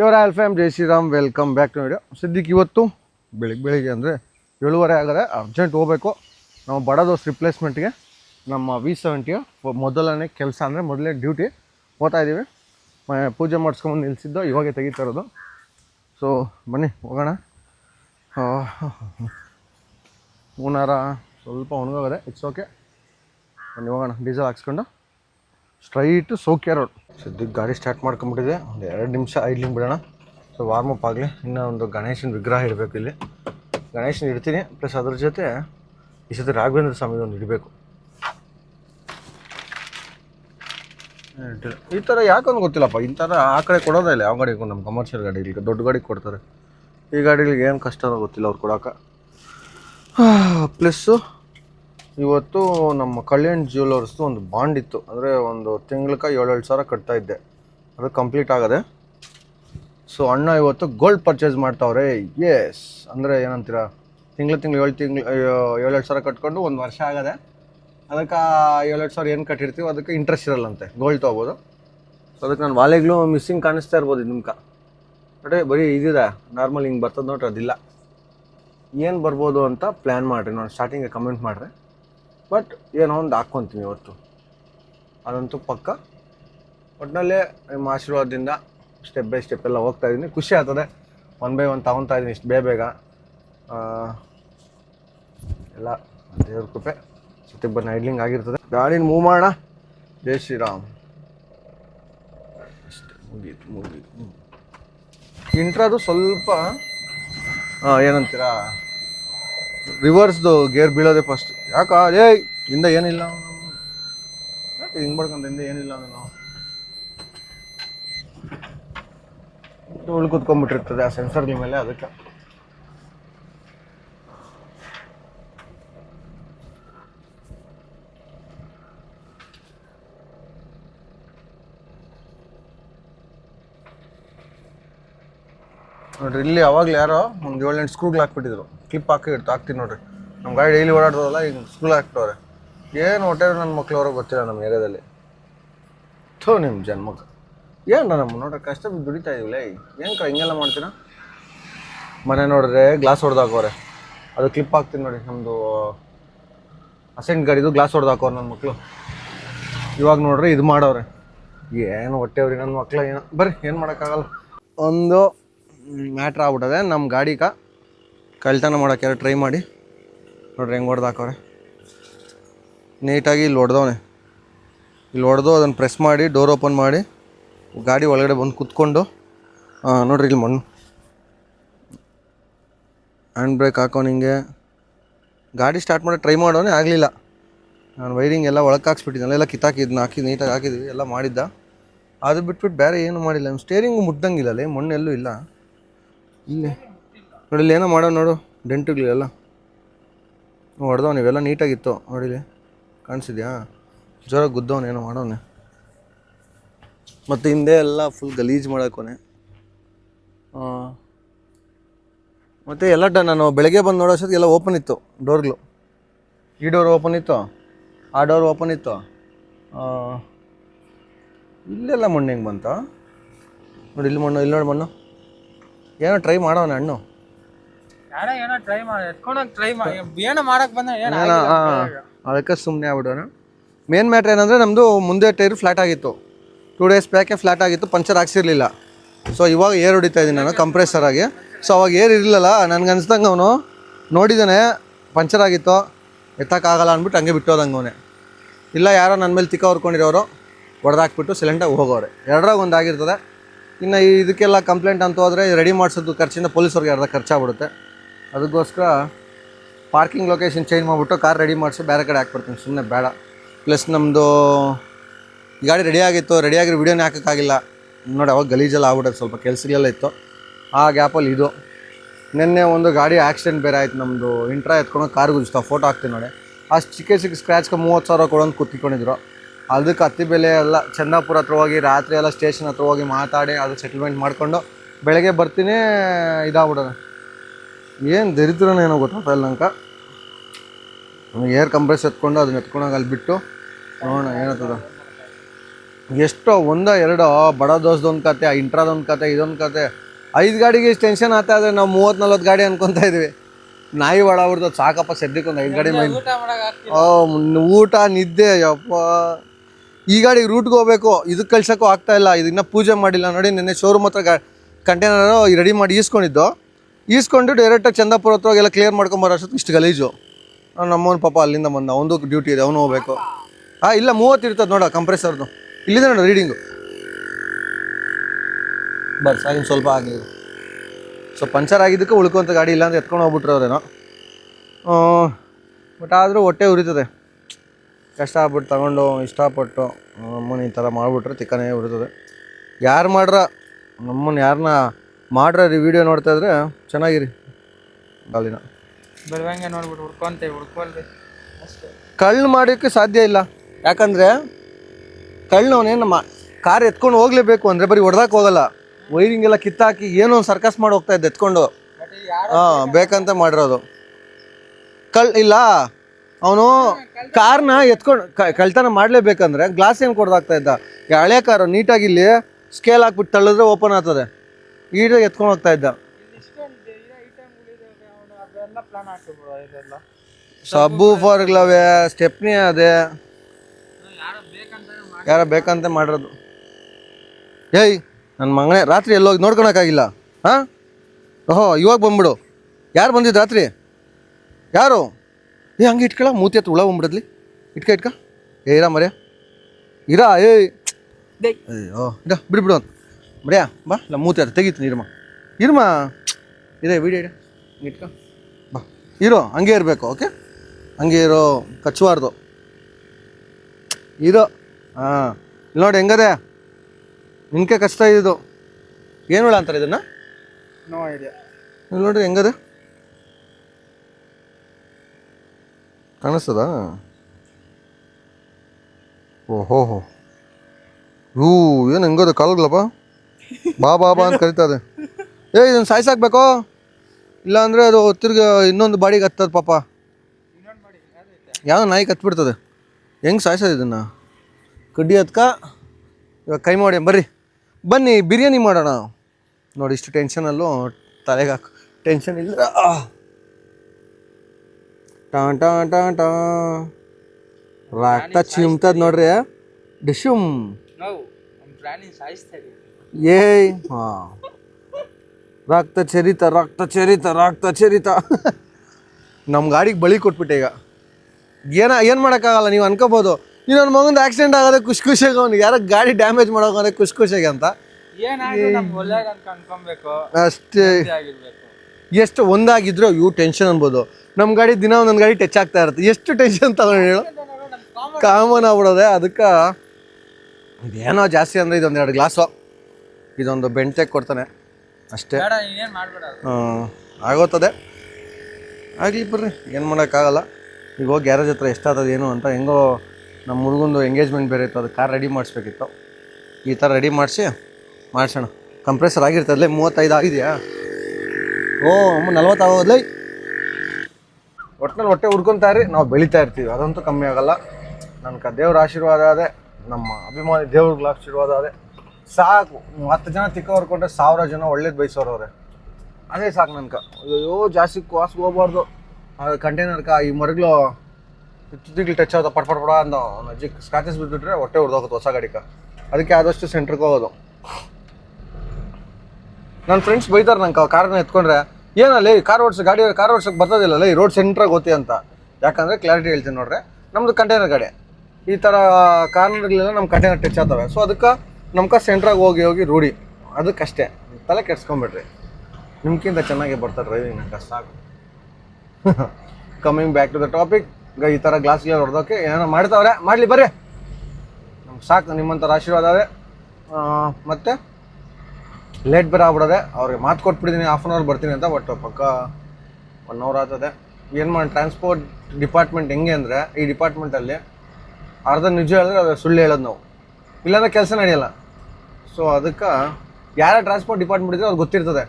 ಇವರ fam Jai Shriram welcome back to video ಸದ್ಯಕ್ಕೆ ಇವತ್ತು ಬೆಳಿಗ್ಗೆ ಬೆಳಿಗ್ಗೆ ಅಂದರೆ ಏಳುವರೆ ಆಗದೆ ಅರ್ಜೆಂಟ್ ಹೋಗಬೇಕು ನಾವು ಬಡ ದೋಸ್ ರಿಪ್ಲೇಸ್ಮೆಂಟ್ಗೆ ನಮ್ಮ ವಿ ಸೆವೆಂಟಿಯ ಮೊದಲನೇ ಕೆಲಸ ಅಂದರೆ ಮೊದಲನೇ ಡ್ಯೂಟಿ ಹೋಗ್ತಾ ಇದ್ದೀವಿ ಪೂಜೆ ಮಾಡಿಸ್ಕೊಂಬಂದು ನಿಲ್ಲಿಸಿದ್ದು ಇವಾಗೆ ತೆಗಿತಾ ಇರೋದು ಸೊ ಬನ್ನಿ ಹೋಗೋಣ ಹೂನಾರ ಸ್ವಲ್ಪ ಒಣಗೋಗದೆ ಇಟ್ಸ್ ಓಕೆ ಬನ್ನಿ ಹೋಗೋಣ ಡೀಸೆಲ್ ಹಾಕ್ಸ್ಕೊಂಡು ಸ್ಟ್ರೈಟು ಸೌಕ್ಯ ರೋಡ್. ಸದ್ಯಕ್ಕೆ ಗಾಡಿ ಸ್ಟಾರ್ಟ್ ಮಾಡ್ಕೊಂಬಿಟ್ಟಿದೆ ಒಂದು ಎರಡು ನಿಮಿಷ ಐಡ್ಲಿಂಗ್ ಬಿಡೋಣ. ಸೊ ಅಪ್ ಆಗಲಿ. ಇನ್ನೂ ಒಂದು ಗಣೇಶನ ವಿಗ್ರಹ ಇಡಬೇಕು ಇಲ್ಲಿ. ಗಣೇಶನ ಇಡ್ತೀನಿ. ಪ್ಲಸ್ ಅದ್ರ ಜೊತೆ ಈ ಸತಿ ರಾಘವೇಂದ್ರ ಸ್ವಾಮಿ ಒಂದು ಇಡಬೇಕು. ಈ ಥರ ಯಾಕೊಂದು ಗೊತ್ತಿಲ್ಲಪ್ಪ. ಈ ಥರ ಆ ಕಡೆ ಕೊಡೋದೇ ಇಲ್ಲ. ಯಾವ ಗಾಡಿಗೂ ನಮ್ಮ ಕಮರ್ಷಿಯಲ್ ಗಾಡಿಗಳಿಗೆ ದೊಡ್ಡ ಗಾಡಿಗೆ ಕೊಡ್ತಾರೆ. ಈ ಗಾಡಿಗಳಿಗೆ ಏನು ಕಷ್ಟ ಗೊತ್ತಿಲ್ಲ ಅವ್ರು ಕೊಡೋಕೆ. ಪ್ಲಸ್ಸು ಇವತ್ತು ನಮ್ಮ ಕಲ್ಯಾಣ್ ಜ್ಯುವೆಲರ್ಸ್ದು ಒಂದು ಬಾಂಡ್ ಇತ್ತು. ಅಂದರೆ ಒಂದು ತಿಂಗ್ಳಕ್ಕೆ ಏಳೇಳು ಸಾವಿರ ಕಟ್ತಾ ಇದ್ದೆ. ಅದು ಕಂಪ್ಲೀಟ್ ಆಗದೆ. ಸೊ ಅಣ್ಣ ಇವತ್ತು ಗೋಲ್ಡ್ ಪರ್ಚೇಸ್ ಮಾಡ್ತಾವ್ರೆ. ಎಸ್ ಅಂದರೆ ಏನಂತೀರ? ತಿಂಗಳು ತಿಂಗಳು ಏಳು ತಿಂಗಳು ಏಳೆಳು ಸಾವಿರ ಕಟ್ಕೊಂಡು ಒಂದು ವರ್ಷ ಆಗದೆ. ಅದಕ್ಕೆ ಏಳೇಳು ಸಾವಿರ ಏನು ಕಟ್ಟಿರ್ತೀವಿ ಅದಕ್ಕೆ ಇಂಟ್ರೆಸ್ಟ್ ಇರಲ್ಲಂತೆ. ಗೋಲ್ಡ್ ತೊಗೋಬೋದು. ಸೊ ಅದಕ್ಕೆ ನಾನು ವಾಲೆಗ್ಲೂ ಮಿಸ್ಸಿಂಗ್ ಕಾಣಿಸ್ತಾ ಇರ್ಬೋದು ನಿಮ್ಗೆ ಬಟ್ ಬರೀ ಇದಿದೆ. ನಾರ್ಮಲ್ ಹಿಂಗೆ ಬರ್ತದೆ ನೋಡ್ರಿ, ಅದಿಲ್ಲ. ಏನು ಬರ್ಬೋದು ಅಂತ ಪ್ಲ್ಯಾನ್ ಮಾಡಿರಿ. ನಾನು ಸ್ಟಾರ್ಟಿಂಗೆ ಕಮೆಂಟ್ ಮಾಡಿರಿ. ಬಟ್ ಏನೋ ಒಂದು ಹಾಕ್ಕೊತೀನಿ ಇವತ್ತು ಅದಂತೂ ಪಕ್ಕ. ಒಟ್ಟಿನಲ್ಲಿ ನಿಮ್ಮ ಆಶೀರ್ವಾದದಿಂದ ಸ್ಟೆಪ್ ಬೈ ಸ್ಟೆಪ್ ಎಲ್ಲ ಹೋಗ್ತಾ ಇದ್ದೀನಿ. ಖುಷಿ ಆಗ್ತದೆ. ಒನ್ ಬೈ ಒನ್ ತಗೊತಾ ಇದ್ದೀನಿ ಇಷ್ಟು ಬೇಗ ಬೇಗ. ಎಲ್ಲ ದೇವ್ರ ಕೃಪೆ. ಸತ್ಯಕ್ಕೆ ಬಂದು ಐಡ್ಲಿಂಗ್ ಆಗಿರ್ತದೆ. ಗಾಡಿನ ಮೂವ್ ಮಾಡೋಣ. ಜೈ ಶ್ರೀರಾಮ್. ಅಷ್ಟೇ, ಮುಗೀತು ಮುಗೀತು. ಇಂಟ್ರದು ಸ್ವಲ್ಪ ಏನಂತೀರಾ? ರಿವರ್ಸ್ದು ಗೇರ್ ಬೀಳೋದೆ ಫಸ್ಟ್ ಯಾಕ? ಏ, ಹಿಂದೆ ಏನಿಲ್ಲ ಹಿಂಗ್ ಬಡ್ಕೊಂತ ಹಿಂದೆ ಏನಿಲ್ಲ ನಾನು ಧೂಳು ಕುತ್ಕೊಂಡ್ಬಿಟ್ಟಿರ್ತದೆ ಆ ಸೆನ್ಸರ್ಗಳ ಮೇಲೆ ಅದಕ್ಕೆ. ನೋಡ್ರಿ, ಇಲ್ಲಿ ಅವಾಗಲೇ ಯಾರೋ ಒಂದು ಏಳೆಂಟು ಸ್ಕ್ರೂಗಳು ಹಾಕ್ಬಿಟ್ಟಿದ್ರು. ಕ್ಲಿಪ್ ಹಾಕಿ ಹಾಕ್ತೀನಿ ನೋಡ್ರಿ. ನಮ್ಮ ಗಾಡಿ ಡೈಲಿ ಓಡಾಡ್ತದಲ್ಲ ಈಗ ಸ್ಕೂಲ್ ಹಾಕ್ತವ್ರೆ. ಏನು ಹೊಟ್ಟೆ ನನ್ನ ಮಕ್ಳು ಅವ್ರಿಗೆ ಗೊತ್ತಿಲ್ಲ ನಮ್ಮ ಏರಿಯಾದಲ್ಲಿ ಥೋ ನಿಮ್ಮ ಜನ್ಮಕ್ಕೆ ಏನು ನಮ್ಮ ನೋಡ್ರಿ, ಕಷ್ಟ ದುಡಿತಾ ಇದೀವಿಲ್ಲ ಏನು ಕ ಹಿಂಗೆಲ್ಲ ಮಾಡ್ತೀರಾ? ಮನೆ ನೋಡಿದ್ರೆ ಗ್ಲಾಸ್ ಹೊಡೆದು ಅದು ಕ್ಲಿಪ್ ಹಾಕ್ತೀನಿ ನೋಡಿ ನಮ್ಮದು ಅಸೆಂಟ್ ಗಾಡಿದು ಗ್ಲಾಸ್ ಹೊಡೆದು ನನ್ನ ಮಕ್ಕಳು ಇವಾಗ ನೋಡ್ರಿ ಇದು ಮಾಡೋರೆ ಏನು ಹೊಟ್ಟೆವ್ರಿ ನನ್ನ ಮಕ್ಳು, ಏನೋ ಬರ್ರಿ, ಏನು ಮಾಡೋಕ್ಕಾಗಲ್ಲ. ಒಂದು ಮ್ಯಾಟ್ರ್ ಆಗ್ಬಿಟ್ಟದೆ ನಮ್ಮ ಗಾಡಿಗ ಕಳ್ತನ ಮಾಡೋಕೆ ಯಾರು ಟ್ರೈ ಮಾಡಿ? ನೋಡ್ರಿ ಹೆಂಗೆ ಹೊಡೆದು ಹಾಕೋರೆ ನೀಟಾಗಿ ಇಲ್ಲಿ ಹೊಡೆದವನೆ. ಇಲ್ಲಿ ಹೊಡೆದು ಅದನ್ನು ಪ್ರೆಸ್ ಮಾಡಿ ಡೋರ್ ಓಪನ್ ಮಾಡಿ, ಗಾಡಿ ಒಳಗಡೆ ಬಂದು ಕುತ್ಕೊಂಡು ನೋಡ್ರಿ ಇಲ್ಲಿ ಮಣ್ಣು. ಹ್ಯಾಂಡ್ ಬ್ರೇಕ್ ಹಾಕೋನು ಹಿಂಗೆ. ಗಾಡಿ ಸ್ಟಾರ್ಟ್ ಮಾಡಿ ಟ್ರೈ ಮಾಡೋನೆ ಆಗಲಿಲ್ಲ. ನಾನು ವೈರಿಂಗ್ ಎಲ್ಲ ಒಳಕ್ಕೆ ಹಾಕ್ಸ್ಬಿಟ್ಟಿದ್ನಲ್ಲ ಎಲ್ಲ ಕಿತ್ತಾಕಿದ್ನ, ಹಾಕಿ, ನೀಟಾಗಿ ಹಾಕಿದ್ವಿ, ಎಲ್ಲ ಮಾಡಿದ್ದ. ಅದು ಬಿಟ್ಬಿಟ್ಟು ಬೇರೆ ಏನು ಮಾಡಿಲ್ಲ. ಸ್ಟೇರಿಂಗು ಮುಟ್ದಂಗಿಲ್ಲ ಅಲ್ಲಿ, ಮಣ್ಣೆಲ್ಲೂ ಇಲ್ಲ. ಇಲ್ಲಿ ನೋಡಿ, ಇಲ್ಲಿ ಏನೋ ಮಾಡೋ ನೋಡು ಡೆಂಟುಗಳೆಲ್ಲ ಹೊಡೆದವನು, ಇವೆಲ್ಲ ನೀಟಾಗಿತ್ತು. ನೋಡಿಲಿ ಕಾಣಿಸಿದ್ಯಾ? ಜ್ವರ ಗುದ್ದವನು, ಏನೋ ಮಾಡೋನೆ ಮತ್ತು ಹಿಂದೆ ಎಲ್ಲ ಫುಲ್ ಗಲೀಜು ಮಾಡೋಕೋನೆ ಮತ್ತು ಎಲ್ಲ ಡ ನಾನು ಬೆಳಗ್ಗೆ ಬಂದು ನೋಡೋ ಎಲ್ಲ ಓಪನ್ ಇತ್ತು ಡೋರ್ಗಳು ಈ ಡೋರ್ ಓಪನ್ ಇತ್ತು? ಆ ಡೋರ್ ಓಪನ್ ಇತ್ತು? ಇಲ್ಲೆಲ್ಲ ಮಣ್ಣು ಹೆಂಗೆ ಬಂತ? ನೋಡಿ, ಇಲ್ಲಿ ಮಣ್ಣು, ಇಲ್ಲಿ ನೋಡಿ ಮಣ್ಣು. ಏನೋ ಟ್ರೈ ಮಾಡೋಣ ಹಣ್ಣು. ಯಾರೋ ಏನೋ ಟ್ರೈ ಮಾಡಿ ಎತ್ಕೊಂಡೋಗಿ ಟ್ರೈ ಮಾಡಿ ಏನೋ ಮಾಡಕ್ ಬಂದ ಏನೋ ಏನೋ, ಅದಕ್ಕೆ ಸುಮ್ಮನೆ ಆಗ್ಬಿಡೋಣ. ಮೇನ್ ಮ್ಯಾಟ್ರ್ ಏನಂದರೆ ನಮ್ಮದು ಮುಂದೆ ಟೈರ್ ಫ್ಲಾಟ್ ಆಗಿತ್ತು. ಟೂ ಡೇಸ್ ಬ್ಯಾಕೆ ಫ್ಲಾಟ್ ಆಗಿತ್ತು ಪಂಚರ್ ಹಾಕ್ಸಿರ್ಲಿಲ್ಲ. ಸೊ ಇವಾಗ ಏರ್ ಹೊಡಿತಾ ಇದ್ದೀನಿ ನಾನು ಕಂಪ್ರೆಸರ್ ಆಗಿ. ಸೊ ಅವಾಗ ಏರ್ ಇರಲಿಲ್ಲ ನನಗೆ ಅನ್ಸ್ದಂಗೆ ಅವನು ನೋಡಿದ್ದಾನೆ ಪಂಚರ್ ಆಗಿತ್ತು. ಎತ್ತಕ್ಕಾಗಲ್ಲ ಅಂದ್ಬಿಟ್ಟು ಹಂಗೆ ಬಿಟ್ಟೋದಂಗೆ ಅವನೇ. ಇಲ್ಲ ಯಾರೋ ನನ್ನ ಮೇಲೆ ತಿಕ್ಕ ಹೊರ್ಕೊಂಡಿರೋರು ಹೊಡೆದಾಕ್ಬಿಟ್ಟು ಸಿಲಿಂಡರ್ ಹೋಗೋರೆ ಎರಡರಾಗ ಒಂದು ಆಗಿರ್ತದೆ. ಇನ್ನು ಇದಕ್ಕೆಲ್ಲ ಕಂಪ್ಲೇಂಟ್ ಅಂತ ಹೋದರೆ ರೆಡಿ ಮಾಡಿಸೋದು ಖರ್ಚಿಂದ ಪೊಲೀಸರಿಗೆ ಅರ್ಧ ಖರ್ಚಾಗ್ಬಿಡುತ್ತೆ. ಅದಕ್ಕೋಸ್ಕರ ಪಾರ್ಕಿಂಗ್ ಲೊಕೇಶನ್ ಚೇಂಜ್ ಮಾಡಿಬಿಟ್ಟು ಕಾರ್ ರೆಡಿ ಮಾಡಿಸಿ ಬೇರೆ ಕಡೆ ಹಾಕ್ಬಿಡ್ತೀನಿ. ಸುಮ್ಮನೆ ಬೇಡ. ಪ್ಲಸ್ ನಮ್ಮದು ಗಾಡಿ ರೆಡಿ ಆಗಿತ್ತು. ರೆಡಿ ಆಗಿರೋ ವಿಡಿಯೋನೇ ಹಾಕೋಕ್ಕಾಗಿಲ್ಲ. ನೋಡಿ, ಅವಾಗ ಗಲೀಜೆಲ್ಲ ಆಗ್ಬಿಟ್ಟು ಸ್ವಲ್ಪ ಕೆಲಸಗಳೆಲ್ಲ ಇತ್ತು. ಆ ಗ್ಯಾಪಲ್ಲಿ ಇದು. ನಿನ್ನೆ ಒಂದು ಗಾಡಿ ಆಕ್ಸಿಡೆಂಟ್ ಬೇರೆ ಆಯ್ತು. ನಮ್ಮದು ಇಂಟ್ರಾ ಎತ್ಕೊಂಡು ಕಾರ್ ಗುಜ್ತಾ ಫೋಟೋ ಹಾಕ್ತೀನಿ ನೋಡಿ. ಅಷ್ಟು ಚಿಕ್ಕ ಚಿಕ್ಕ ಸ್ಕ್ರ್ಯಾಚ್ಗೆ ಮೂವತ್ತು ಸಾವಿರ ಕೊಡೋದು ಕೂತ್ಕೊಂಡಿದ್ರು. ಅದಕ್ಕೆ ಹತ್ತಿ ಬೆಲೆ ಎಲ್ಲ ಚಂದಾಪುರ ಹತ್ರ ಹೋಗಿ, ರಾತ್ರಿ ಎಲ್ಲ ಸ್ಟೇಷನ್ ಹತ್ರ ಹೋಗಿ ಮಾತಾಡಿ, ಅದು ಸೆಟಲ್ಮೆಂಟ್ ಮಾಡಿಕೊಂಡು ಬೆಳಗ್ಗೆ ಬರ್ತೀನಿ, ಇದಾಗ್ಬಿಡೋದು. ಏನು ದರಿದ್ರನೇನೋ ಗೊತ್ತಾಗ್ತಾ ಇಲ್ಲ ಏರ್ ಕಂಪ್ರೆಸ್ ಎತ್ಕೊಂಡು ಅದನ್ನ ಎತ್ಕೊಂಡಾಗ ಅಲ್ಲಿ ಬಿಟ್ಟು ನೋಡೋಣ ಏನಾಗ್ತದ ಎಷ್ಟೋ ಒಂದೋ, ಎರಡೋ ಬಡ ದೋಸ್ದೊಂದು ಕತೆ ಇಂಟ್ರಾದೊಂದು ಕತೆ, ಇದೊಂದು ಕತೆ. ಐದು ಗಾಡಿಗೆ ಇಷ್ಟು ಟೆನ್ಷನ್ ಆಗ್ತಾ ಇದ್ರೆ ನಾವು ಮೂವತ್ತು ನಲ್ವತ್ತು ಗಾಡಿ ಅನ್ಕೊತಾ ಇದ್ವಿ. ನಾಯಿ ಒಳ ಹೊಡ್ದು ಸಾಕಪ್ಪ ಸೆದ್ದಿಕೊಂಡು ಐದು ಗಾಡಿ ಮೈನ್. ಓ ಊಟ, ನಿದ್ದೆ, ಯಪ್ಪ. ಈ ಗಾಡಿಗೆ ರೂಟ್ಗೆ ಹೋಗ್ಬೇಕು ಇದಕ್ಕೆ ಕಳ್ಸೋಕ್ಕೂ ಆಗ್ತಾ ಇಲ್ಲ ಇದನ್ನ ಪೂಜೆ ಮಾಡಿಲ್ಲ. ನೋಡಿ ನಿನ್ನೆ ಶೋರೂಮ್ ಹತ್ರ ಗಾ ಕಂಟೈನರು ರೆಡಿ ಮಾಡಿ ಈಸ್ಕೊಂಡಿದ್ದು. ಈಸ್ಕೊಂಡು ಡೈರೆಕ್ಟಾಗಿ ಚಂದಾಪುರ ಹತ್ರ ಎಲ್ಲ ಕ್ಲಿಯರ್ ಮಾಡ್ಕೊಂಬರೋ ಅಷ್ಟೊತ್ತು ಇಷ್ಟು ಗಲೀಜು. ನಮ್ಮವನ ಪಾಪ ಅಲ್ಲಿಂದ ಬಂದ, ಅವನದು ಡ್ಯೂಟಿ ಇದೆ, ಅವನು ಹೋಗ್ಬೇಕು. ಹಾಂ, ಇಲ್ಲ ಮೂವತ್ತು ಇರ್ತದೆ ನೋಡ ಕಂಪ್ರೆಸರ್ದು ಇಲ್ಲಿದೆ ನೋಡ ರೀಡಿಂಗು ಬರ್ ಸಾಗಿನ ಸ್ವಲ್ಪ ಆಗಿದೆ ಸೊ ಪಂಚರ್ ಆಗಿದ್ದಕ್ಕೆ ಉಳ್ಕೊಂತ ಗಾಡಿ ಇಲ್ಲಾಂದ್ರೆ ಎತ್ಕೊಂಡು ಹೋಗ್ಬಿಟ್ರೆ ಅವ್ರೇನೋ. ಬಟ್ ಆದರೂ ಹೊಟ್ಟೆ ಉರಿತದೆ. ಕಷ್ಟ ಆಗ್ಬಿಟ್ಟು ತಗೊಂಡು, ಇಷ್ಟಪಟ್ಟು ನಮ್ಮನ್ನ ಈ ಥರ ಮಾಡಿಬಿಟ್ರೆ ತಿಕ್ಕನೇ ಉರಿತದೆ. ಯಾರು ಮಾಡ್ರ? ನಮ್ಮನ್ನು ಯಾರನ್ನ ಮಾಡ್ರ ವಿಡಿಯೋ ನೋಡ್ತಾ ಇದ್ರೆ ಚೆನ್ನಾಗಿರಿ ಅಲ್ಲಿನ ಬೆಳವಂಗೆ ನೋಡ್ಬಿಟ್ಟು ಹುಡ್ಕೊಂತೇವೆ ಹುಡ್ಕೊಳ್ರಿ. ಅಷ್ಟೇ. ಕಳ್ಳು ಮಾಡೋಕ್ಕೆ ಸಾಧ್ಯ ಇಲ್ಲ. ಯಾಕಂದರೆ ಕಳ್ಳನವನೇನು ಮಾ ಕಾರ್ ಎತ್ಕೊಂಡು ಹೋಗ್ಲೇಬೇಕು ಅಂದರೆ ಬರೀ ಹೊಡ್ದಾಕ್ ಹೋಗಲ್ಲ. ವೈರಿಂಗ್ ಎಲ್ಲ ಕಿತ್ತಾಕಿ ಏನೋ ಒಂದು ಸರ್ಕಸ್ ಮಾಡಿ ಹೋಗ್ತಾ ಇದ್ದೆ ಎತ್ಕೊಂಡು. ಹಾಂ ಬೇಕಂತ ಮಾಡಿರೋದು. ಕಳ್ ಇಲ್ಲ. ಅವನು ಕಾರ್ನ ಎತ್ಕೊಂಡು ಕಳ್ತನ ಮಾಡಲೇಬೇಕಂದ್ರೆ ಗ್ಲಾಸ್ ಏನು ಕೊಡ್ದಾಗ್ತಾ ಇದ್ದ. ಹಳೆ ಕಾರು ನೀಟಾಗಿ ಇಲ್ಲಿ ಸ್ಕೇಲ್ ಹಾಕ್ಬಿಟ್ಟು ತಳ್ಳಿದ್ರೆ ಓಪನ್ ಆಗ್ತದೆ. ಈಗ ಎತ್ಕೊಂಡು ಹೋಗ್ತಾ ಇದ್ದ. ಸಬ್ಬು ಫಾರ್ಗಳವೆ ಸ್ಟೆಪ್ನಿ ಅದೇ. ಯಾರೋ ಬೇಕಂತ ಮಾಡಿರೋದು. ಏಯ್ ನನ್ನ ಮಗನೇ ರಾತ್ರಿ ಎಲ್ಲೋಗಿ ನೋಡ್ಕೊಳಕ್ಕಾಗಿಲ್ಲ. ಹಾಂ? ಓಹೋ ಇವಾಗ ಬಂದ್ಬಿಡು. ಯಾರು ಬಂದಿದ್ದು ರಾತ್ರಿ? ಯಾರು? ಏ ಹಂಗೆ ಇಟ್ಕೊಳ್ಳ ಮೂತಿ ಹತ್ತು ಹುಳ ಬಂದ್ಬಿಡದ್ಲಿ. ಇಟ್ಕ ಇಟ್ಕ. ಏ ಇರ ಮರ್ಯ. ಇರಾ ಏಯ್. ಅಯ್ಯೋ ಇಡ ಬಿಡ್ಬಿಡು ಬಿಡು ಅಂತ. ಮರ್ಯಾ ಬಾ ಇಲ್ಲ ಮೂತಿ ಅದು ತೆಗೀತೀನಿ ಇರಮ್ಮ ಇರ್ಮ. ಇದೆ ವಿಡಿಯೋ ಇಡ ಇಟ್ಕ. ಬಾ. ಇರೋ ಹಂಗೆ ಇರಬೇಕು ಓಕೆ ಹಂಗೆ ಇರೋ ಕಚ್ಚಬಾರ್ದು. ಇರೋ. ಹಾಂ. ಇಲ್ಲಿ ನೋಡಿ ಹೆಂಗದೆ? ನಿನ್ಕೆ ಕಷ್ಟ ಇದು ಏನು ಹೇಳ ಅಂತಾರೆ ಇದನ್ನು? ನೋ ಐಡಿಯಾ ಇಲ್ಲಿ ನೋಡ್ರಿ ಹೆಂಗದೆ? ಕಾಣಿಸ್ತದ? ಓಹೋ ಹೋ ಹೂ ಏನು ಹೆಂಗದೆ? ಕಾಲುಗಳಪ್ಪ ಬಾ ಬಾ ಬಾ ಅಂತ ಕರಿತದೆ. ಏ, ಇದನ್ನು ಇಲ್ಲ ಅಂದ್ರೆ ಅದು ತಿರ್ಗಿ ಇನ್ನೊಂದು ಬಾಡಿಗೆ ಹತ್ತದ ಪಾಪ. ಯಾವ ನಾಯಿ ಕತ್ಬಿಡ್ತದೆ. ಹೆಂಗೆ ಸಾಯ್ಸೋದು ಇದನ್ನು? ಕಡ್ಡಿ ಹತ್ಕ? ಇವಾಗ ಕೈ ಮಾಡಿ, ಬರ್ರಿ. ಬನ್ನಿ, ಬಿರಿಯಾನಿ ಮಾಡೋಣ. ನೋಡಿ, ಇಷ್ಟು ಟೆನ್ಷನಲ್ಲೂ ತಲೆಗೆ ಹಾಕು ಟೆನ್ಷನ್ ಇಲ್ಲ. ಟಾ ಟಾ ಟಾ ಟಾ ರಕ್ತ ಚಿಮ್ತದ ನೋಡ್ರಿ. ಡಿಶುಮ್. ಸಾಯಿಸ್ತಾ ಏಯ್ ಹಾ. ರಕ್ತ ಚರಿತ ರಕ್ತ ಚರಿತ ರಕ್ತ ಚರಿತ. ನಮ್ಮ ಗಾಡಿಗೆ ಬಳಿ ಕೊಟ್ಬಿಟ್ಟೆ ಈಗ. ಏನ ಏನು ಮಾಡೋಕ್ಕಾಗಲ್ಲ ನೀವು ಅನ್ಕೋಬೋದು. ಇನ್ನೊಂದು ನನ್ನ ಮಗಂದು ಆಕ್ಸಿಡೆಂಟ್ ಆಗೋದೆ ಖುಷಿ ಖುಷಿಯಾಗಿ ಅವ್ನಿಗೆ ಯಾರೋ ಗಾಡಿ ಡ್ಯಾಮೇಜ್ ಮಾಡೋಕೆ ಖುಷಿ ಖುಷಿಯಾಗಿ ಅಂತ. ಅಷ್ಟೇ. ಆಗಿರ್ಬೇಕು. ಎಷ್ಟು ಒಂದಾಗಿದ್ರು ಇವು ಟೆನ್ಷನ್ ಅನ್ಬೋದು. ನಮ್ಮ ಗಾಡಿ ದಿನ ಒಂದೊಂದು ಗಾಡಿ ಟಚ್ ಆಗ್ತಾ ಇರುತ್ತೆ. ಎಷ್ಟು ಟೆನ್ಷನ್ ತಗೊಂಡು ಹೇಳು. ಕಾಮನ್ ಕಾಮನ್ ಆಗ್ಬಿಡೋದೆ. ಅದಕ್ಕೆ ಇದೇನೋ ಜಾಸ್ತಿ ಅಂದರೆ ಇದೊಂದು ಎರಡು ಗ್ಲಾಸು ಇದೊಂದು ಬೆಂಟೆ ಕೊಡ್ತಾನೆ ಅಷ್ಟೇ. ಆಗೋತದೆ. ಆಗಲಿ ಬರ್ರಿ ಏನು ಮಾಡೋಕ್ಕಾಗಲ್ಲ. ಈಗ ಹೋಗಿ ಗ್ಯಾರೇಜ್ ಹತ್ರ ಎಷ್ಟಾಗ್ತದೆ ಏನು ಅಂತ ಹೆಂಗೋ ನಮ್ಮ ಹುಡುಗಂದು ಎಂಗೇಜ್ಮೆಂಟ್ ಬೇರೆ ಇತ್ತು ಅದು ಕಾರ್ ರೆಡಿ ಮಾಡಿಸ್ಬೇಕಿತ್ತು. ಈ ಥರ ರೆಡಿ ಮಾಡಿಸಿ ಮಾಡಿಸೋಣ. ಕಂಪ್ರೆಸರ್ ಆಗಿರ್ತದಲ್ಲೇ ಮೂವತ್ತೈದು ಆಗಿದೆಯಾ? ಓ ಅಮ್ಮ ನಲ್ವತ್ತು ಆಗೋದ್ಲೈ ಒಟ್ಟಿನಲ್ಲಿ ಹೊಟ್ಟೆ ಇರಿ ನಾವು ಬೆಳೀತಾ ಇರ್ತೀವಿ. ಅದಂತೂ ಕಮ್ಮಿ ಆಗಲ್ಲ. ನನ್ನ ದೇವ್ರ ಆಶೀರ್ವಾದ ಅದೇ ನಮ್ಮ ಅಭಿಮಾನಿ ದೇವ್ರಿಗೆ ಆಶೀರ್ವಾದ ಅದೇ. ಸಾಕು. ಹತ್ತು ಜನ ತಿಕ್ಕ ಹೊರ್ಕೊಂಡ್ರೆ ಸಾವಿರ ಜನ ಒಳ್ಳೇದು ಬಯಸೋರವ್ರೆ. ಅದೇ ಸಾಕು ನನ್ಕ. ಅಯ್ಯೋ ಜಾಸ್ತಿ ಕಾಸ್ಗೆ ಹೋಗ್ಬಾರ್ದು. ಕಂಟೈನರ್ಕ ಈ ಮರಗಳು ತುದಿಗಳು ಟಚ್ ಆದ ಪಟ್ ಪಟ್ ಪಡ ಅನ್ನೋ ಅಜ್ಜಿ ಸ್ಕ್ರಾಚಸ್ ಬಿದ್ದುಬಿಟ್ರೆ ಹೊಟ್ಟೆ ಹೊಡೆದೋಗುತ್ತೆ ಹೊಸ ಗಾಡಿಕ. ಅದಕ್ಕೆ ಆದಷ್ಟು ಸೆಂಟ್ರಿಗೆ ಹೋಗೋದು. ನನ್ನ ಫ್ರೆಂಡ್ಸ್ ಬೈತಾರೆ ನಂಗೆ ಕಾರನ್ನ ಎತ್ಕೊಂಡ್ರೆ ಏನಲ್ಲ ಕಾರ್ ಓಡಿಸ್ ಗಾಡಿ ಕಾರ್ ಓಡ್ಸೋಕ್ಕೆ ಬರ್ತದಿಲ್ಲ ಈ ರೋಡ್ ಸೆಂಟ್ರಾಗ ಹೋತಿ ಅಂತ. ಯಾಕಂದರೆ ಕ್ಲಾರಿಟಿ ಹೇಳ್ತೀನಿ ನೋಡ್ರಿ ನಮ್ಮದು ಕಂಟೈನರ್ ಗಾಡಿ. ಈ ಥರ ಕಾರ್ನರ್ಗಳೆಲ್ಲ ನಮ್ಮ ಕಂಟೈನರ್ ಟಚ್ ಆಗ್ತವೆ. ಸೊ ಅದಕ್ಕೆ ನಮ್ಗೆ ಸೆಂಟ್ರಾಗಿ ಹೋಗಿ ಹೋಗಿ ರೂಢಿ. ಅದಕ್ಕಷ್ಟೇ. ತಲೆ ಕೆಡ್ಸ್ಕೊಂಬಿಡ್ರಿ ನಿಮ್ಗಿಂತ ಚೆನ್ನಾಗಿ ಬರ್ತಾರೆ ಡ್ರೈವಿಂಗ್ ನಂಗೆ ಸಾಕು. Coming back to the topic ಈ ಥರ ಗ್ಲಾಸ್ ಗ್ಲಾಸ್ ಹೊಡೆದೋಕೆ ಏನೋ ಮಾಡ್ತಾವ್ರೆ ಮಾಡಲಿ, ಬರ್ರಿ. ನಮ್ಗೆ ಸಾಕು ನಿಮ್ಮಂಥರ ಆಶೀರ್ವಾದ ಅವೇ. ಮತ್ತು ಲೇಟ್ ಬೇರೆ ಆಗ್ಬಿಡೋದೆ. ಅವ್ರಿಗೆ ಮಾತು ಕೊಟ್ಬಿಟ್ಟಿದ್ದೀನಿ ಹಾಫ್ ಆನ್ ಅವರ್ ಬರ್ತೀನಿ ಅಂತ ಬಟ್ ಪಕ್ಕ ಒನ್ ಅವರ್ ಆಗ್ತದೆ ಏನು ಮಾಡಿ ಟ್ರಾನ್ಸ್ಪೋರ್ಟ್ ಡಿಪಾರ್ಟ್ಮೆಂಟ್ ಹೆಂಗೆ ಅಂದರೆ, ಈ ಡಿಪಾರ್ಟ್ಮೆಂಟಲ್ಲಿ ಅರ್ಧ ನಿಜ ಹೇಳಿದ್ರೆ ಅದು ಸುಳ್ಳು ಹೇಳೋದು ನಾವು. ಇಲ್ಲಾಂದ್ರೆ ಕೆಲಸ ನಡೆಯಲ್ಲ. ಸೊ ಅದಕ್ಕೆ ಯಾರ ಟ್ರಾನ್ಸ್ಪೋರ್ಟ್ ಡಿಪಾರ್ಟ್ಮೆಂಟ್ ಇದ್ರೆ ಅವ್ರಿಗೆ ಗೊತ್ತಿರ್ತದೆ.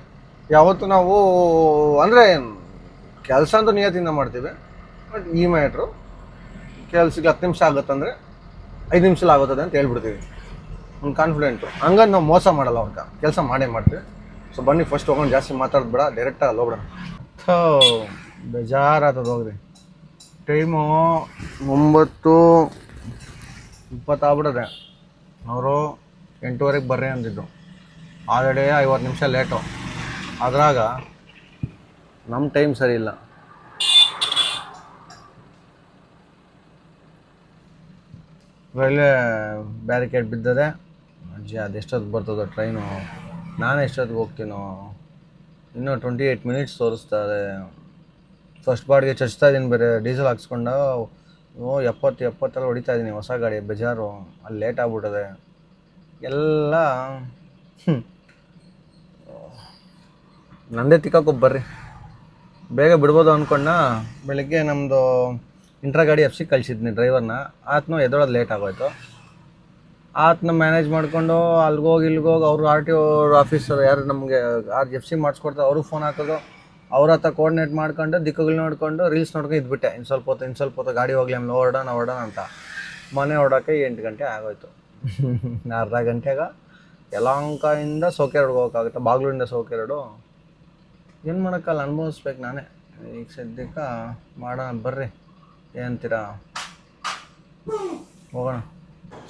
ಯಾವತ್ತು ನಾವು, ಅಂದರೆ ಕೆಲಸ ಅಂತೂ ನಿಯತ್ತಿಂದ ಮಾಡ್ತೀವಿ. ಬಟ್ ಈ ಮ್ಯಾಟ್ರು ಕೆಲ್ಸಕ್ಕೆ ಹತ್ತು ನಿಮಿಷ ಆಗುತ್ತಂದರೆ ಐದು ನಿಮಿಷ ಆಗುತ್ತದೆ ಅಂತ ಹೇಳ್ಬಿಡ್ತೀವಿ. ಒಂದು ಕಾನ್ಫಿಡೆಂಟು ಹಂಗಂದು ನಾವು ಮೋಸ ಮಾಡಲ್ಲ ಅವ್ರಿಗೆ. ಕೆಲಸ ಮಾಡೇ ಮಾಡ್ತೀವಿ. ಸೊ ಬನ್ನಿ ಫಸ್ಟ್ ಹೋಗೋಣ ಜಾಸ್ತಿ ಮಾತಾಡೋದು ಬೇಡ ಡೈರೆಕ್ಟಾಗಿ ಹೋಗ್ಬಿಡೋಣ ಥೋ ಬೇಜಾರಾಗ್ತದೆ ಹೋಗ್ರಿ. ಟೈಮು ಒಂಬತ್ತು ಇಪ್ಪತ್ತಾಗ್ಬಿಡದೆ. ಅವರು ಎಂಟೂವರೆಗೆ ಬರ್ರಿ ಅಂದಿದ್ದು. ಆಲ್ರೆಡಿ ಐವತ್ತು ನಿಮಿಷ ಲೇಟು. ಅದ್ರಾಗ ನಮ್ಮ ಟೈಮ್ ಸರಿ ಇಲ್ಲ. ರೈಲ್ವೆ ಬ್ಯಾರಿಕೇಡ್ ಬಿದ್ದದೆ, ಅಜ್ಜಿ ಅದು ಎಷ್ಟೊತ್ತು ಬರ್ತದೋ ಟ್ರೈನು, ನಾನು ಎಷ್ಟೊತ್ತಿಗೆ ಹೋಗ್ತೀನೋ, ಇನ್ನೂ ಟ್ವೆಂಟಿ ಏಯ್ಟ್ ಮಿನಿಟ್ಸ್ ತೋರಿಸ್ತಾರೆ ಫಸ್ಟ್ ಬಾಡಿಗೆ ಚಚ್ತಾ ಇದ್ದೀನಿ ಬೇರೆ, ಡೀಸೆಲ್ ಹಾಕ್ಸ್ಕೊಂಡು, ಓ, ಎಪ್ಪತ್ತು ಎಪ್ಪತ್ತೆಲ್ಲ ಹೊಡಿತಾ ಇದ್ದೀನಿ ಹೊಸ ಗಾಡಿ, ಬೇಜಾರು, ಅಲ್ಲಿ ಲೇಟ್ ಆಗ್ಬಿಟ್ಟದೆ. ಎಲ್ಲ. ನಂದೇ ತಿಕ್ಕಾಕೊಬ್ಬ ಬರ್ರಿ. ಬೇಗ ಬಿಡ್ಬೋದು ಅಂದ್ಕೊಂಡ ಬೆಳಿಗ್ಗೆ ನಮ್ಮದು ಇಂಟ್ರಾ ಗಾಡಿ ಎಫ್ ಸಿ ಕಳಿಸಿದ್ನಿ ಡ್ರೈವರ್ನ ಆತನು ಎದೊಳೋದು ಲೇಟ್ ಆಗೋಯ್ತು. ಆತನ ಮ್ಯಾನೇಜ್ ಮಾಡಿಕೊಂಡು ಅಲ್ಗೋಗಿ ಇಲ್ಗೋಗಿ ಅವರು ಆರ್ ಟಿ ಓ ಆಫೀಸರ್ ಯಾರು ನಮಗೆ ಆರ್ ಎಫ್ ಸಿ ಮಾಡಿಸ್ಕೊಡ್ತಾರೆ, ಅವ್ರಿಗೆ ಫೋನ್ ಹಾಕೋದು. ಅವ್ರ ಹತ್ರ ಕೋರ್ಡಿನೇಟ್ ಮಾಡ್ಕೊಂಡು ದಿಕ್ಕುಗಳು ನೋಡ್ಕೊಂಡು ರೀಲ್ಸ್ ನೋಡ್ಕೊಂಡು ಇದ್ಬಿಟ್ಟೆ. ಇನ್ನು ಸ್ವಲ್ಪ ಹೊತ್ತು ಇನ್ನು ಸ್ವಲ್ಪ ಹೊತ್ತು ಗಾಡಿ ಹೋಗ್ಲಿ, ಆಮೇಲೆ ಓಡೋಣ ಹೊರಡೋಣ ಅಂತ. ಮನೆ ಓಡೋಕ್ಕೆ ಎಂಟು ಗಂಟೆ ಆಗೋಯ್ತು. ಅರ್ಧ ಗಂಟೆಗೆ ಯಲಹಂಕದಿಂದ ಸೋಕೆರಡ್ಗೆ ಹೋಗೋಕ್ಕಾಗುತ್ತೆ ಬಾಗ್ಲೂರಿಂದ ಸೋಕೆರಡು ಏನು ಮಾಡೋಕ್ಕಲ್ಲ, ಅನುಭವಿಸ್ಬೇಕು ನಾನೇ. ಈಗ ಸದ್ಯಕ್ಕೆ ಮಾಡೋಣ ಬರ್ರಿ. ಏನಂತೀರಾ? ಹೋಗೋಣ.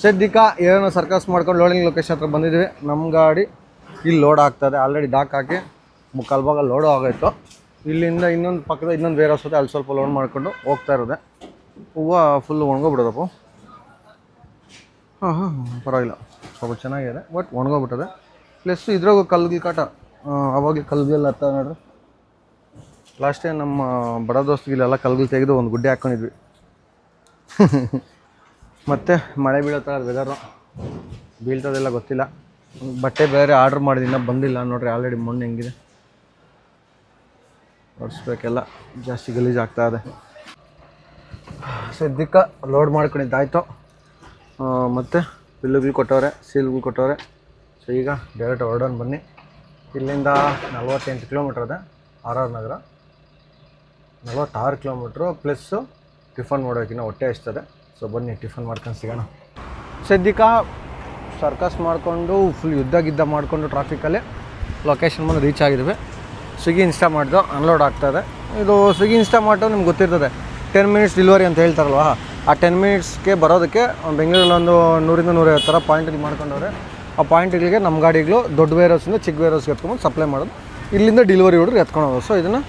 ಸದ್ಯಕ್ಕ ಏನೋ ಸರ್ಕಸ್ ಮಾಡ್ಕೊಂಡು ಲೋಡಿಂಗ್ ಲೊಕೇಶನ್ ಹತ್ರ ಬಂದಿದ್ದೀವಿ. ನಮ್ಮ ಗಾಡಿ ಇಲ್ಲಿ ಲೋಡ್ ಆಗ್ತದೆ. ಆಲ್ರೆಡಿ ಡಾಕ್ ಹಾಕಿ ಮುಕ್ಕಾಲು ಭಾಗ ಲೋಡು ಆಗೋಯ್ತು. ಇಲ್ಲಿಂದ ಇನ್ನೊಂದು ಪಕ್ಕದ ಇನ್ನೊಂದು ಬೇರೆ ಸೊತೆ ಅಲ್ಲಿ ಸ್ವಲ್ಪ ಲೋಡ್ ಮಾಡ್ಕೊಂಡು ಹೋಗ್ತಾ ಇರೋದೆ. ಹೂವು ಫುಲ್ ಒಣಗೋಗ್ಬಿಡೋದಪ್ಪ ಹಾಂ ಹಾಂ ಪರವಾಗಿಲ್ಲ. ಸ್ವಲ್ಪ ಚೆನ್ನಾಗಿದೆ ಬಟ್ ಒಣಗೋಗ್ಬಿಟ್ಟದೆ. ಪ್ಲಸ್ ಇದ್ರಾಗ ಕಲ್ಗಿ ಕಾಟ ಅವಾಗಲೇ ಕಲ್ಗೆಲ್ಲ ಹತ್ತ ನೋಡ್ರಿ. ಲಾಸ್ಟ್ ಟೈಮ್ ನಮ್ಮ ಬಡ ದೋಸ್ತಿಗಿಲ್ಲೆಲ್ಲ ಕಲ್ಗಳು ತೆಗೆದು ಒಂದು ಗುಡ್ಡೆ ಹಾಕ್ಕೊಂಡಿದ್ವಿ ಮತ್ತು ಮಳೆ ಬೀಳೋ ಥರ ವೆದರು ಬೀಳ್ತದೆಲ್ಲ ಗೊತ್ತಿಲ್ಲ. ಬಟ್ಟೆ ಬೇರೆ ಆರ್ಡ್ರ್ ಮಾಡಿದ್ದು ಇನ್ನೂ ಬಂದಿಲ್ಲ ನೋಡ್ರಿ ಆಲ್ರೆಡಿ ಮಣ್ಣು ಹೆಂಗಿದೆ. ಒಡಿಸ್ಬೇಕೆಲ್ಲ ಜಾಸ್ತಿ ಗಲೀಜು ಆಗ್ತಾ ಇದೆ. ಸದ್ಯಕ್ಕೆ ಲೋಡ್ ಮಾಡ್ಕೊಂಡಿದ್ದಾಯ್ತು. ಮತ್ತೆ ಬಿಲ್ಲುಗಳು ಕೊಟ್ಟವ್ರೆ, ಸೀಲ್ಗಳು ಕೊಟ್ಟವ್ರೆ. ಸೊ ಈಗ ಡೈರೆಕ್ಟ್ ಹೊರಡೋಣ ಬನ್ನಿ. ಇಲ್ಲಿಂದ ನಲ್ವತ್ತೆಂಟು ಕಿಲೋಮೀಟ್ರ್ ಇದೆ ಆರ್ ಆರ್ ನಗರ. ನಲ್ವತ್ತಾರು ಕಿಲೋಮೀಟ್ರು ಪ್ಲಸ್ಸು ಟಿಫನ್ ಮಾಡೋಕ್ಕಿಂತ ಹೊಟ್ಟೆ ಹಚ್ತದೆ. ಸೊ ಬನ್ನಿ, ಟಿಫನ್ ಮಾಡ್ಕೊಂಡು ಸಿಗೋಣ. ಸದ್ಯಕ್ಕೆ ಸರ್ಕಸ್ ಮಾಡಿಕೊಂಡು ಫುಲ್ ಯುದ್ಧ ಗಿದ್ದ ಮಾಡಿಕೊಂಡು ಟ್ರಾಫಿಕಲ್ಲಿ ಲೊಕೇಶನ್ ಬಂದು ರೀಚ್ ಆಗಿದ್ವಿ. ಸ್ವಿಗ್ಗಿ ಇನ್ಸ್ಟಾ ಮಾಡಿದ್ದು ಅನ್ಲೋಡ್ ಆಗ್ತದೆ ಇದು. ಸ್ವಿಗ್ಗಿ ಇನ್ಸ್ಟಾ ಮಾಡೋ ನಿಮ್ಗೆ ಗೊತ್ತಿರ್ತದೆ. ಟೆನ್ ಮಿನಿಟ್ಸ್ ಡೆಲಿವರಿ ಅಂತ ಹೇಳ್ತಾರಲ್ವ? ಆ ಟೆನ್ ಮಿನಿಟ್ಸ್ಗೆ ಬರೋದಕ್ಕೆ ಬೆಂಗಳೂರಲ್ಲಿ ಒಂದು ನೂರಿಂದ ನೂರೈವತ್ತು ಥರ ಪಾಯಿಂಟ್ ಮಾಡ್ಕೊಂಡವ್ರೆ. ಆ ಪಾಯಿಂಟ್ಗಳಿಗೆ ನಮ್ಮ ಗಾಡಿಗಳು ದೊಡ್ಡ ವೇರೋಸಿಂದ ಚಿಕ್ಕ ವೇರೋಸ್ಗೆ ಎತ್ಕೊಂಡು ಸಪ್ಲೈ ಮಾಡೋದು. ಇಲ್ಲಿಂದ ಡೆಲಿವರಿ ಹುಡುಗರು ಎತ್ಕೊಂಡು ಹೋಗೋದು ಸೊ ಇದನ್ನು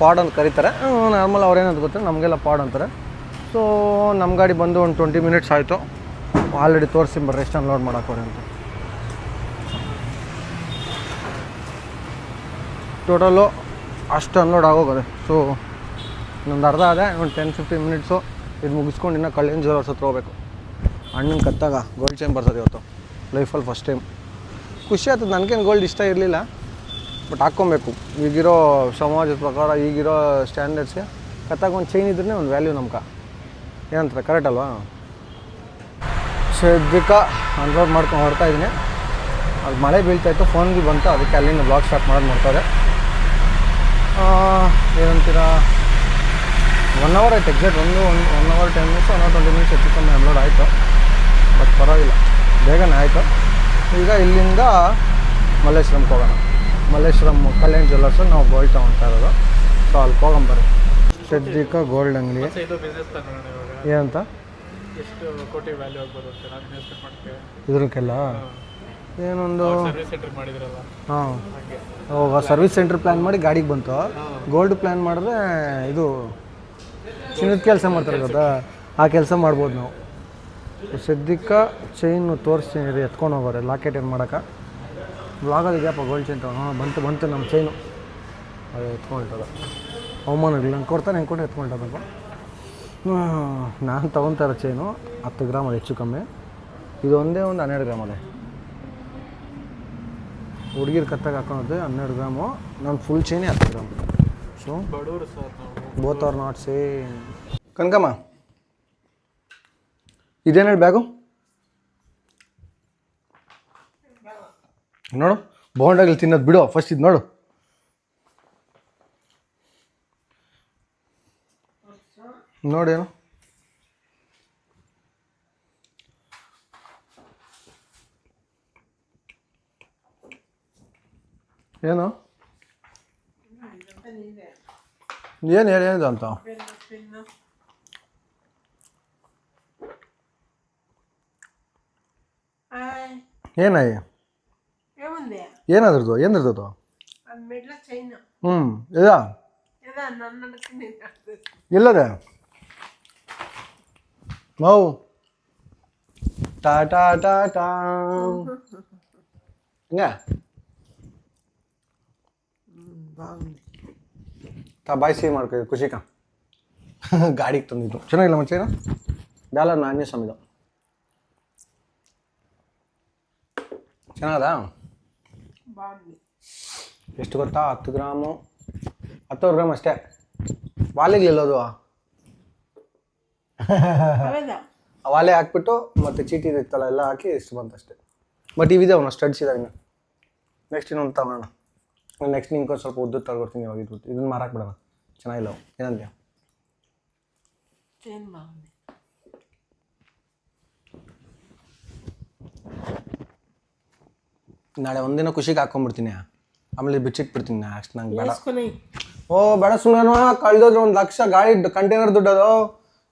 ಪಾಡ್ ಅಂತ ಕರೀತಾರೆ. ನಾರ್ಮಲ್ ಅವ್ರೇನಂತ ಗೊತ್ತಿಲ್ಲ ನಮಗೆಲ್ಲ ಪಾಡ್ ಅಂತಾರೆ. ಸೊ ನಮ್ಮ ಗಾಡಿ ಬಂದು ಒಂದು ಟ್ವೆಂಟಿ ಮಿನಿಟ್ಸ್ ಆಯಿತು. ಆಲ್ರೆಡಿ ತೋರಿಸಿ ಬರ್ರಿ, ಎಷ್ಟು ಅನ್ಲೋಡ್ ಮಾಡೋಕ್ಕೋರಿ ಅಂತ. ಟೋಟಲು ಅಷ್ಟು ಅನ್ಲೋಡ್ ಆಗೋಗದೆ ಸೊ ಇನ್ನೊಂದು ಅರ್ಧ ಅದೇ ಒಂದು ಟೆನ್ ಫಿಫ್ಟೀನ್ ಮಿನಿಟ್ಸು ಇದು ಮುಗಿಸ್ಕೊಂಡು ಇನ್ನೂ ಕಳ್ಳಿನ ಜ್ಯುವೆಲರ್ಸ್ ಹತ್ರ ಹೋಗ್ಬೇಕು. ಅಣ್ಣನ ಕತ್ತಾಗ ಗೋಲ್ಡ್ ಚೈನ್ ಬರ್ತದೆ ಇವತ್ತು. ಲೈಫಲ್ಲಿ ಫಸ್ಟ್ ಟೈಮ್ ಖುಷಿ ಆಗ್ತದೆ ನನಗೇನು ಗೋಲ್ಡ್ ಇಷ್ಟ ಇರಲಿಲ್ಲ. ಬಟ್ ಹಾಕ್ಕೊಬೇಕು. ಈಗಿರೋ ಸಮಾಜದ ಪ್ರಕಾರ, ಈಗಿರೋ ಸ್ಟ್ಯಾಂಡರ್ಡ್ಸ್ಗೆ ಕತ್ತಾಗ ಒಂದು ಚೈನ್ ಇದ್ರೇ ಒಂದು ವ್ಯಾಲ್ಯೂ ನಮ್ಗೆ. ಏನಂತಾರೆ ಕರೆಕ್ಟ್ ಅಲ್ವಾ? ಸದ್ಯಕ್ಕೆ ಅನ್ಲೋಡ್ ಮಾಡ್ಕೊಂಡು ಹೊಡ್ತಾ ಇದ್ದೀನಿ ಅದು ಮಳೆ ಬೀಳ್ತಾ ಇತ್ತು ಫೋನ್ಗೆ ಬಂತು. ಅದಕ್ಕೆ ಅಲ್ಲಿಂದ ಬ್ಲಾಗ್ ಸ್ಟಾರ್ಟ್ ಮಾಡೋದು ಮಾಡ್ತಾರೆ. ಏನಂತೀರಾ? ಒನ್ ಅವರ್ ಆಯ್ತು ಎಕ್ಸಾಕ್ಟ್ ಒಂದು one one hour ten minutes one hour twenty minutes ಹೆಚ್ಚು ಕಮ್ಮಿ ಅನ್ಲೋಡ್ ಆಯಿತು. ಬಟ್ ಪರವಾಗಿಲ್ಲ ಬೇಗನೆ ಆಯಿತು. ಈಗ ಇಲ್ಲಿಂದ ಮಲ್ಲೇಶ್ವರಂಗೆ ಹೋಗೋಣ. ಮಲ್ಲೇಶ್ವರಂ ಕಲ್ಯಾಣ್ ಜ್ಯುವೆಲ್ಲರ್ಸ್ ನಾವು ಗೋಲ್ಡ್ ತೊಗೊಳ್ತಾ ಇರೋದು. ಸೊ ಅಲ್ಲಿ ಹೋಗೊಂಬರ್ರಿ ಸದ್ಯಕ್ಕೆ ಗೋಲ್ಡ್ ಅಂಗಡಿ. ಏನಂತ? ಎಷ್ಟು ಕೋಟಿ ವ್ಯಾಲ್ಯೂ ಆಗ್ಬೋದು ಅಂತ ನಾವು ಇನ್ವೆಸ್ಟ್ಮೆಂಟ್ ಮಾಡ್ತೇವೆ ಇದ್ರಕ್ಕೆಲ್ಲ? ಏನೊಂದು? ಹಾಂ. ಸರ್ವಿಸ್ ಸೆಂಟರ್ ಪ್ಲ್ಯಾನ್ ಮಾಡಿ ಗಾಡಿಗೆ ಬಂತು. ಗೋಲ್ಡ್ ಪ್ಲ್ಯಾನ್ ಮಾಡಿದ್ರೆ ಇದು ಚಿನ್ನದ ಕೆಲಸ ಮಾಡ್ತಾರೆ ಗೊತ್ತಾ? ಆ ಕೆಲಸ ಮಾಡ್ಬೋದು ನಾವು. ಸದ್ಯಕ್ಕೆ ಚೈನು ತೋರಿಸ್ತೀನಿ ರೀ ಎತ್ಕೊಂಡು ಹೋಗೋರೆ ಲಾಕೆಟ್ ಏನು ಮಾಡೋಕೆ ಬ್ಲಾಗಲ್ಲಿ ಇದೆಯಪ್ಪ ಗೋಲ್ಡ್ ಚೈನ್ ಹಾಂ, ಬಂತು ಬಂತು ನಮ್ಮ ಚೈನು ಅದು ಎತ್ಕೊಂಡಿರ್ತದ ಅವಮಾನಗಳು ನಂಗೆ ಕೊಡ್ತಾನೆ, ಹೆಂಗೆ ಕೊಟ್ಟು ಎತ್ಕೊಂಡದಪ್ಪ ನಾನು ತೊಗೊಂತಾರ ಚೈನು ಹತ್ತು ಗ್ರಾಮ್ ಅದು ಹೆಚ್ಚು ಕಮ್ಮಿ. ಇದು ಒಂದೇ ಒಂದು ಹನ್ನೆರಡು ಗ್ರಾಮ್ ಅದೇ. ಹುಡುಗಿರು ಕತ್ತಾಗ ಹಾಕೊಳೋದು ಹನ್ನೆರಡು ಗ್ರಾಮು. ನಾನು ಫುಲ್ ಚೈನೇ ಹತ್ತು ಗ್ರಾಮ್. ಸೊ ಬಡವರು sir both are not same Kanakamma, ಇದೇನು ಹೇಳಿ ಬ್ಯಾಗು? ನೋಡು ಬೋಂಡಾಗಲಿ ತಿನ್ನೋದು ಬಿಡು ಫಸ್ಟ್ ಇದು ನೋಡು. ನೋಡೇನು? ಏನು? ಏನು ಹೇಳಿ ಏನಿದೆ ಅಂತ ಏನಾಯಿ ఏముంది ಏನಾದ್ರದ್ದು ಏನಿರ್ತದು అది మెడ్ల చైన్ ಹ್ಞೂ ಇದಾ ఏదో నన్ను అనుకుని ಇಲ್ಲದೆ ಮೌ ಟಾ ಟಾ ಟಾ ಟಾ ಹಿಂಗ బాగుంది ತಾ ಬಾಯ್ ಸಿಹಿ ಮಾಡ್ಕೊ ಖುಷಿಕ ಗಾಡಿಗೆ ತಂದಿದ್ದು ಚೆನ್ನಾಗಿಲ್ಲ ಮುಂಚೆನ ಡಾಲರ್ ನಾನೇ ಸಮಿದ ಚೆನ್ನಾಗ ಎಷ್ಟು ಗೊತ್ತಾ? ಹತ್ತು ಗ್ರಾಮು. ಹತ್ತೂರು ಗ್ರಾಮ್ ಅಷ್ಟೇ. ವಾಲೆಗ್ಲಿಲ್ಲೋದು ವಾಲೆ ಹಾಕ್ಬಿಟ್ಟು ಮತ್ತೆ ಚೀಟಿ ಇರುತ್ತಲ್ಲ ಎಲ್ಲ ಹಾಕಿ ಇಷ್ಟು ಬಂತು ಅಷ್ಟೇ ಬಟ್ ಇವಿದೆ ಅವನು ಸ್ಟಡ್ಸ್ ಇದ್ದಾಗ ನೆಕ್ಸ್ಟ್ ಇನ್ನೊಂದು ತಗೋಣ ನೆಕ್ಸ್ಟ್ ನಿಂಗೆ ಸ್ವಲ್ಪ ಉದ್ದು ತಗೊಡ್ತೀನಿ ಯಾವಾಗ ಇದು ಇದನ್ನ ಮಾರಕ್ಕೆ ಬಿಡೋಣ ಚೆನ್ನಾಗಿಲ್ಲ ಏನಂದ್ಯಾ? ನಾಳೆ ಒಂದಿನ ಖುಷಿಗೆ ಹಾಕೊಂಡ್ಬಿಡ್ತೀನಿ ಆಮೇಲೆ ಬಿಚ್ಚಿಟ್ಬಿಡ್ತೀನಿ ನಾ. ಅಷ್ಟು ನಂಗೆ ಬೇಡ. ಓ ಬೇಡ ಸುಮ್ಮನೆ ಕಳ್ದೋದ್ರೆ ಒಂದು ಲಕ್ಷ ಗಾಡಿ ಕಂಟೈನರ್ ಓ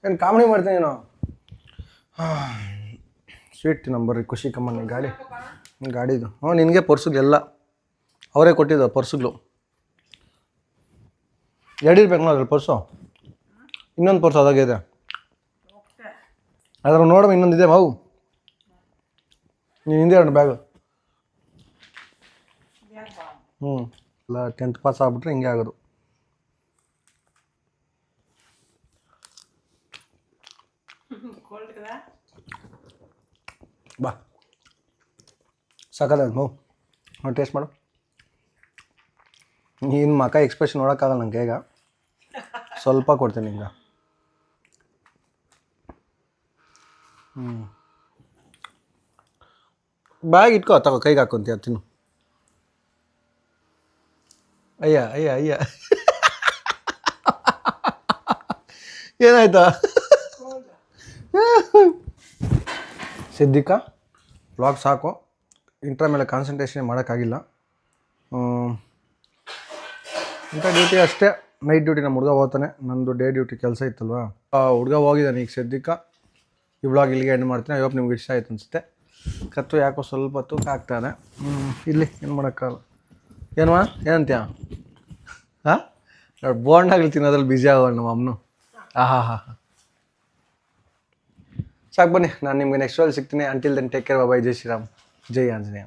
ಏನು ಕಾಮಿಡಿ ಮಾಡ್ತೀನಿ ನಾನು? ಸ್ವೀಟ್ ನಂಬರ್ ಖುಷಿ ಕಮ್ಮ ಗಾಡಿ ಗಾಡಿದು ಹ್ಞೂ ನಿನಗೆ ಪೋರ್ಸೋದು ಎಲ್ಲ. ಅವರೇ ಕೊಟ್ಟಿದ್ದ ಪರ್ಸುಗಳು. ಎರಡು ಇರಬೇಕು ನೋಡ್ರಿ ಪರ್ಸು? ಇನ್ನೊಂದು ಪರ್ಸು ಅದಾಗಿದೆ ಅದ್ರ ನೋಡಮ್ಮ ಇನ್ನೊಂದು ಇದೆ ಮಾವು ನೀನು ಹಿಂದೆ ಎರಡು ಬ್ಯಾಗ್. ಹ್ಞೂ ಇಲ್ಲ ಟೆಂತ್ ಪಾಸ್ ಆಗ್ಬಿಟ್ರೆ ಹಿಂಗೆ ಆಗೋದು. ಬಾ. ಸಾಕಾದ ಮಾವು ನೋಡಿ ಟೇಸ್ಟ್ ಮಾಡು. ನೀನು ಮಕ ಎಕ್ಸ್ಪ್ರೆಷನ್ ನೋಡೋಕ್ಕಾಗಲ್ಲ ನಂಗೆ ಈಗ. ಸ್ವಲ್ಪ ಕೊಡ್ತೀನಿ ಈಗ ಹ್ಞೂ ಬ್ಯಾಗ್ ಇಟ್ಕೋ, ತಗೋ, ಕೈಗೆ ಹಾಕೊಂತೀಯ ತಿನ್ನು. ಅಯ್ಯ ಅಯ್ಯ ಅಯ್ಯ. ಏನಾಯ್ತಾ? ಸಿದ್ದಿಕಾ ಬ್ಲಾಗ್ ಸಾಕು ಇಂಟ್ರ ಮೇಲೆ ಕಾನ್ಸಂಟ್ರೇಷನ್ ಮಾಡೋಕ್ಕಾಗಿಲ್ಲ. ಹ್ಮ್. ಇಂಥ ಡ್ಯೂಟಿ ಅಷ್ಟೇ. ನೈಟ್ ಡ್ಯೂಟಿ ನಮ್ಮ ಹುಡುಗ ಹೋಗ್ತಾನೆ. ನಂದು ಡೇ ಡ್ಯೂಟಿ ಕೆಲಸ ಇತ್ತಲ್ವಾ? ಹುಡುಗ ಹೋಗಿದ್ದಾನೆ ಈಗ ಸದ್ಯಕ್ಕೆ. ಈ ಬ್ಲಾಗ್ ಇಲ್ಲಿಗೆ ಎಂಡ್ ಮಾಡ್ತೀನಿ. ಐವತ್ತು ನಿಮ್ಗೆ ಇಷ್ಟ ಆಯ್ತು ಅನಿಸುತ್ತೆ. ಕತ್ತು ಯಾಕೋ ಸ್ವಲ್ಪ ತೂಕ ಆಗ್ತಾನೆ. ಇಲ್ಲಿ ಏನು ಮಾಡೋಕ್ಕಾಗಲ್ಲ. ಮಾ ಏನಂತೀಯ? ಹಾಂ ಬೋಂಡಾಗಲಿ ತಿನ್ನೋದ್ರಲ್ಲಿ ಬ್ಯುಸಿ ಆಗೋಣ ನಮ್ಮ ಅಮ್ಮನು. ಹಾಂ ಹಾಂ ಹಾಂ ಹಾಂ. ಸಾಕು ಬನ್ನಿ. ನಾನು ನಿಮಗೆ ನೆಕ್ಸ್ಟ್ ಅಲ್ಲಿ ಸಿಗ್ತೀನಿ. Until then take care bye ಜೈ ಶ್ರೀರಾಮ್. ಜೈ ಆಂಜನೇಯ.